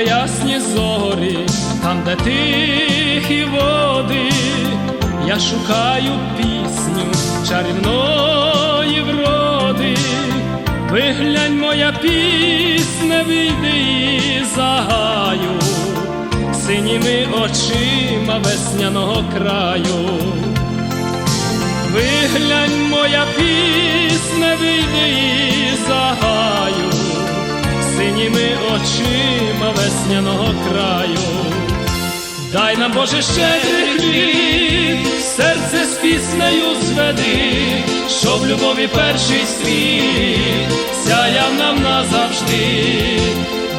ясні зорі, там, де тихі води, я шукаю пісню чарівної вроди, виглянь моя пісня, вийди її синіми очима весняного краю, виглянь моя пісня, вийди її за гаю. Синіми очима весняного краю. Дай нам, Боже, щедрий хліб, серце з піснею зведи, щоб любові перший світ сяяв нам назавжди.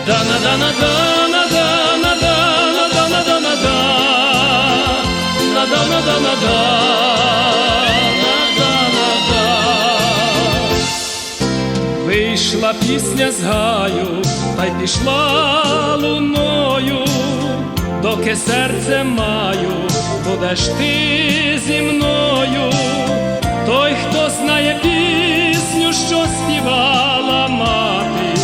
Дана, дана, дана, дана, дана, дана, дана, дана, дана, дана, дана, Вийшла пісня з гаю, та й пішла луною, доки серце маю, будеш ти зі мною, той, хто знає пісню, що співала мати,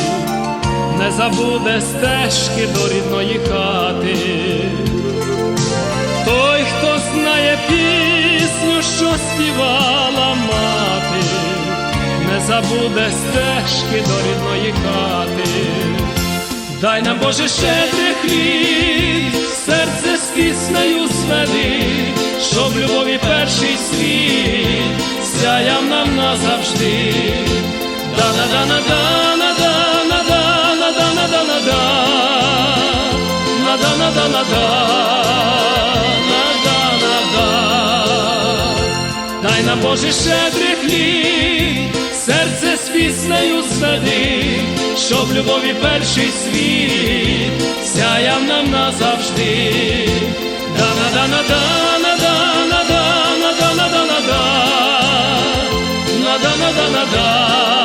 не забуде стежки до рідної хати. Той, хто знає пісню, що співала забуде стежки до рідної хати, дай нам Боже щедрих літ, серце з піснею зведи, щоб любові перший світ сяяв нам назавжди. Дай нам Боже щедрих хліб серце з піснею сади, щоб любові перший світ сяяв нам назавжди. Дана, дана, дана, дана, дана, дана, дана, дана, дана, дана, дана.